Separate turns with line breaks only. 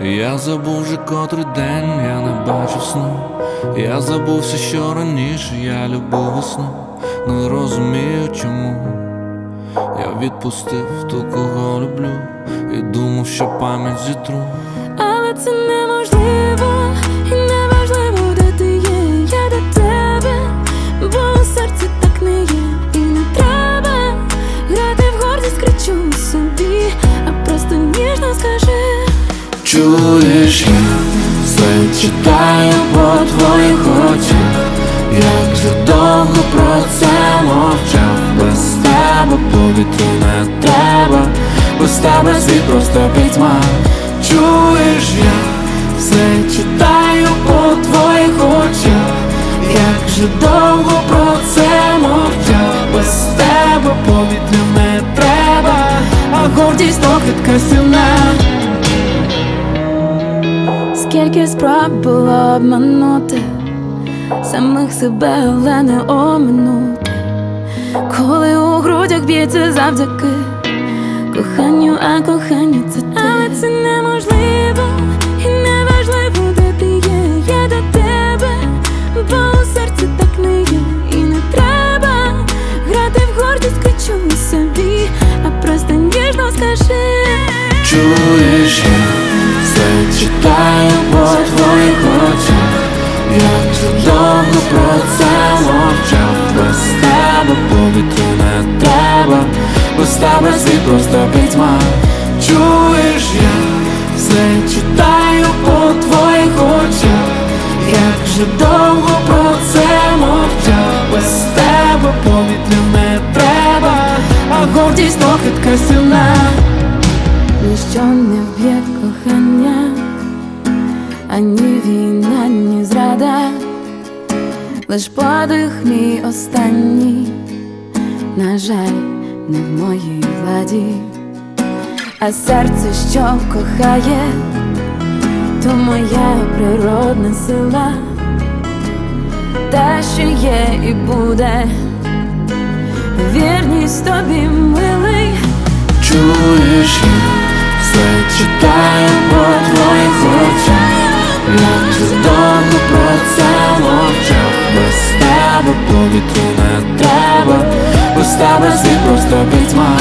Я забув вже котрий день, я не бачив сну. Я забувся, що раніше я любив весну, не розумію чому. Я відпустив ту, кого люблю, і думав, що пам'ять зітру. Чуєш, я все читаю по твоїх очах, як же довго про це мовчав, без тебе повітря не треба, без тебе світ просто пітьма. Чуєш, я все читаю по твоїх очах, як же довго про це мовчав, без тебе повітря не треба, а гордість то хитка
Скільки спроб було обманути самих себе, але не оминути, коли у грудях б'ється завдяки коханню, а кохання це ти. Але це неможливо, і неважливо, де ти є, я до тебе, бо у серці так не є, і не треба грати в гордість, кричу собі, а просто ніжно скажи.
Чуєш, я все читаю по твоїх очах, як же довго про це мовчав, без тебе повітря не треба, без тебе світ просто пітьма. Чуєш, я все читаю по твоїх очах, як же довго про це мовчав, без тебе повітря не треба, а гордість то хитка сильна.
Ніщо не вб'є кохання, ані війна, ні зрада, лиш подих мій останній, на жаль, не в моїй владі, а серце, що кохає, то моя природна сила, те, що є і буде, вірність тобі милий.
Чуєш, я все читаю по твоїх очах, Stałe zy prosto być ma